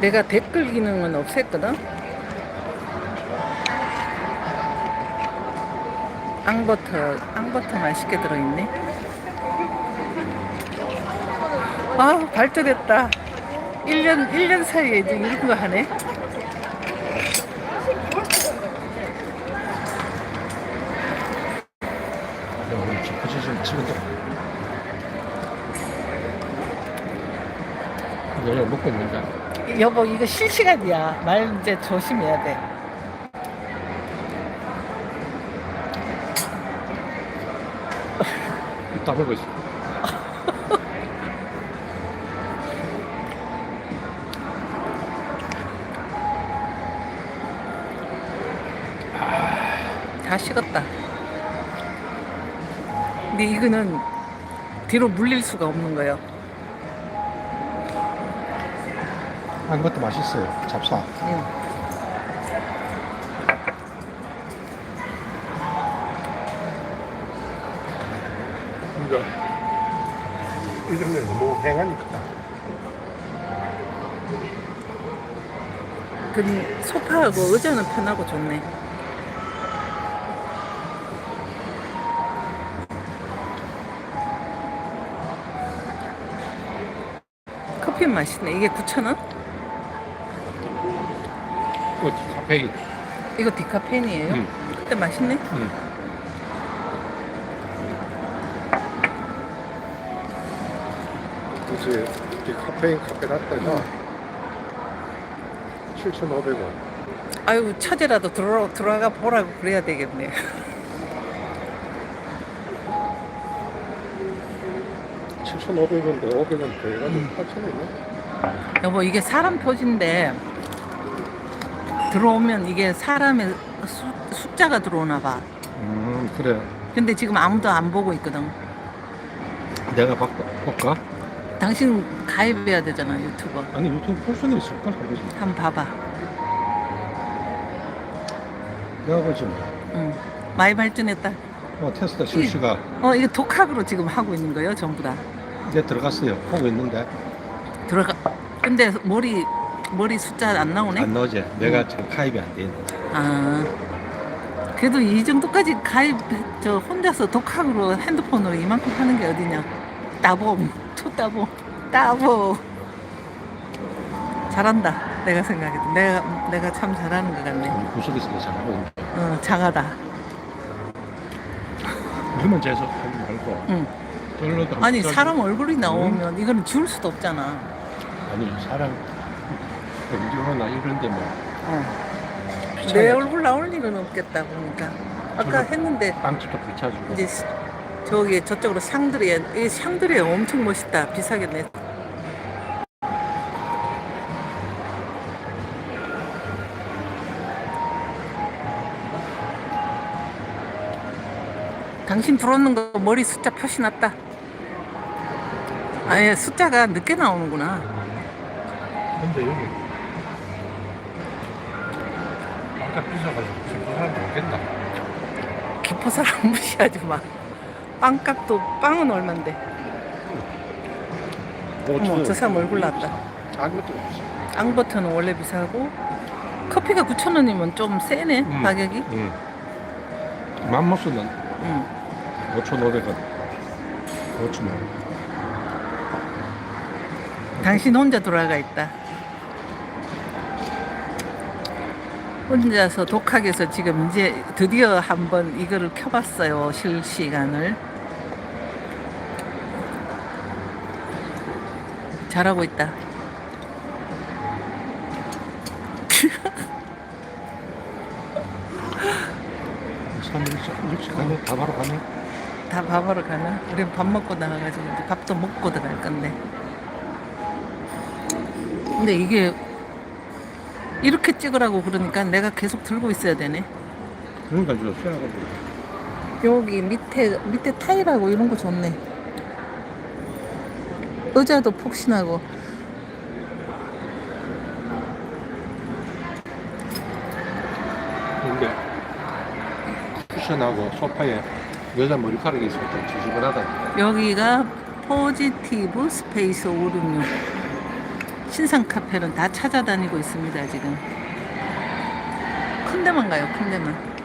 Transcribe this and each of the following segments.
내가 댓글 기능은 없앴거든. 앙버터, 앙버터 맛있게 들어있네. 아, 발전했다. 1년, 1년 사이에 이제 이런 거 하네. 먹고 있는데. 여보, 이거 실시간이야. 말 이제 조심해야 돼. 다 먹고 있어. 다 식었다. 근데 이거는 뒤로 물릴 수가 없는 거예요. 한 것도 맛있어요. 잡사. 응. 그러니까 이런 게 너무 행하니까. 그 소파하고 의자는 편하고 좋네. 커피 맛있네. 이게 9,000원? 그 카페인. 이거 디카페인이에요? 응. 근데 맛있네. 응. 이제 이 카페인 카페 라떼가 7,500원. 아유 처제라도 들어 들어가 보라고 그래야 되겠네. 7,500원인데 500원 더 해가지고 8,000원이네. 여보 이게 사람 표지인데 들어오면 이게 사람의 수, 숫자가 들어오나 봐. 음, 그래. 근데 지금 아무도 안 보고 있거든. 내가 바꿔, 볼까? 당신 가입해야 되잖아 유튜버. 아니, 유튜브 볼 수는 있을까? 모르지. 한번 봐봐. 내가 보지 뭐. 응. 많이 발전했다. 어, 테스트 실시가 어 이게 독학으로 지금 하고 있는 거예요 전부 다. 이제 들어갔어요. 보고 있는데. 들어가. 근데 머리 머리 숫자 안 나오네. 안 나오지? 내가 지금 가입이 안 돼 있는 아. 그래도 이 정도까지 가입 저 혼자서 독학으로 핸드폰으로 이만큼 하는 게 어디냐? 따봉, 초따봉, 따봉. 잘한다. 내가 생각해도 내가 내가 참 잘하는 것 같네. 우리 구석에서도 잘하고. 어, 장하다. 그러면 재수 하지 말고. 응. 별로도 아니 저기- 사람 얼굴이 나오면 이거는 지울 수도 없잖아. 아니, 사람, 경주나 이런데 뭐. 어. 내 얼굴 나올 일은 없겠다 보니까. 아까 했는데 빵집도 비춰주고. 이제 시- 저기 저쪽으로 샹드리에 이 샹드리에 엄청 멋있다. 비싸겠네. 당신 들어오는 거 머리 숫자 표시 났다. 아예 숫자가 늦게 나오는구나. 근데 여기 아까 비싸가지고 지금 사람 오겠다. 기포 사람 무시하지 마. 빵값도 빵은 얼만데. 어머 저 사람 얼굴 나왔다. 작은 것도 없어. 앙버터는 원래 비싸고 커피가 9,000원이면 좀 세네 음. 가격이. 응. 맘모스는 응. 5,500원. 5,000원. 당신 혼자 돌아가 있다. 혼자서 독학해서 지금 이제 드디어 한번 이거를 켜봤어요 실시간을. 잘하고 있다. 가네. 다 바로 가네. 다 밥하러 가나? 우린 밥 먹고 나가가지고 밥도 먹고 들어갈 건데. 근데 이게 이렇게 찍으라고 그러니까 내가 계속 들고 있어야 되네. 그러니까 이제 수학을 여기 밑에 밑에 타일하고 이런 거 좋네. 의자도 폭신하고. 근데 쿠션하고 소파에 여자 머리카락이 있을 때 지지근하다. 여기가 포지티브 스페이스 566 신상 카페는 다 찾아다니고 있습니다 지금. 큰 데만 가요 큰 데만.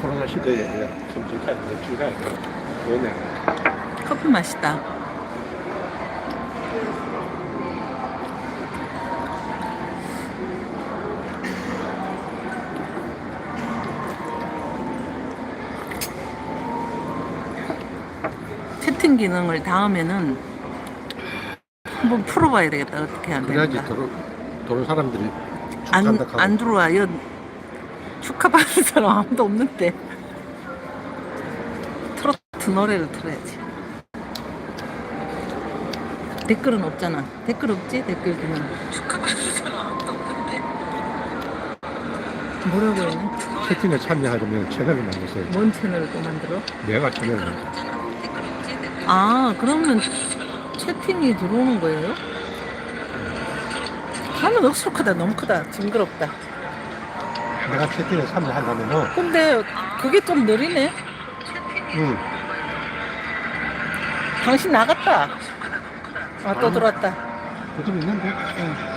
코로나 시대에 그냥 맥주 가야 돼. 커피 맛있다. 채팅 기능을 다음에는 한번 풀어봐야 되겠다 어떻게 안 그래야지 되는가 도로 도로 사람들이 안, 축한다 하고 안 들어와요. 축하받는 사람 아무도 없는데. 트로트 노래를 틀어야지. 댓글은 없잖아. 댓글 없지? 댓글 기능. 축하받는 사람 아무도 없는데. 뭐라고 했네? 채팅에 참여하려면 채널을 만드세요. 뭔 채널을 또 만들어? 내가 채널을 만들어. 아, 그러면 채팅이 들어오는 거예요? 화면 억수로 크다. 너무 크다. 징그럽다. 내가 채팅에 참여하려면은 근데 그게 좀 느리네. 응. 당신 나갔다. 아, 또 아니. 들어왔다. 그좀 있는데.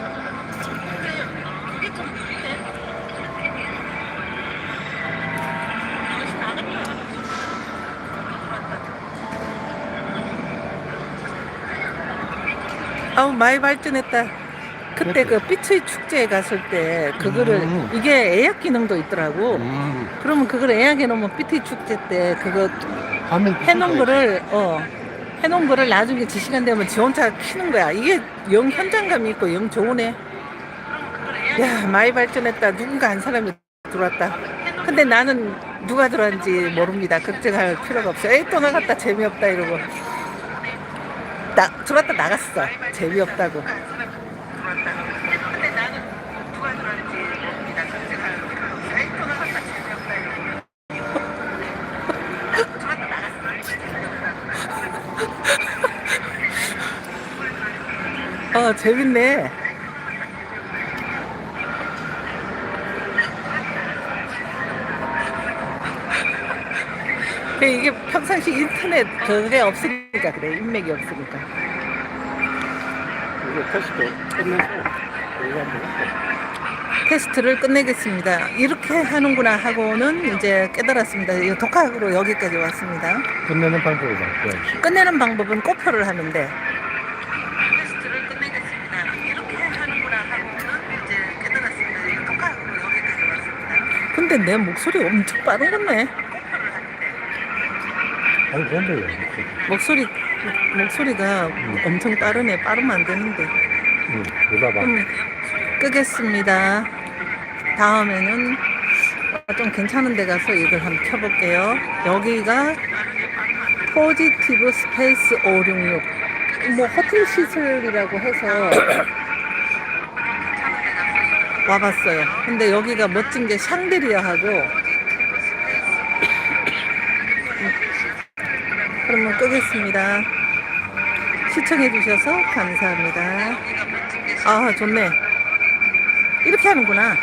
아우, 많이 발전했다. 그때 그 피츠이 축제에 갔을 때 그거를 음. 이게 예약 기능도 있더라고. 음. 그러면 그걸 예약해 놓으면 피츠이 축제 때 그거 해놓은 거를 어 해놓은 거를 나중에 지 시간 되면 지 혼자 키는 거야. 이게 영 현장감이 있고 영 좋으네. 야 많이 발전했다. 누군가 한 사람이 들어왔다. 근데 나는 누가 들어왔는지 모릅니다. 걱정할 필요가 없어. 에이 또 나갔다 재미없다 이러고. 나 들어왔다 나갔어. 재미없다고. 어 재밌네. 그 이게 평상시 인터넷 그게 없으니까 그래 인맥이 없으니까 이거 테스트 끝내고 이거 한번 해볼게. 테스트를 끝내겠습니다. 이렇게 하는구나 하고는 이제 깨달았습니다. 이 독학으로 여기까지 왔습니다. 끝내는 방법을 바꿔야지. 끝내는 방법은 꼬표를 하는데 테스트를 끝내겠습니다. 이렇게 하는구나 하고는 이제 깨달았습니다. 이 독학으로 여기까지 왔습니다. 근데 내 목소리 엄청 빠른 거네. 아니 뭔데요? 목소리 목소리가 엄청 빠르네. 빠르면 안 되는데. 응. 이거 봐봐. 그럼 끄겠습니다. 다음에는 좀 괜찮은 데 가서 이걸 한번 켜볼게요. 여기가 포지티브 스페이스 566. 뭐 호텔 시설이라고 해서 와봤어요. 근데 여기가 멋진 게 샹드리아하고 그러면 끄겠습니다. 시청해주셔서 감사합니다. 아, 좋네. 이렇게 하는구나.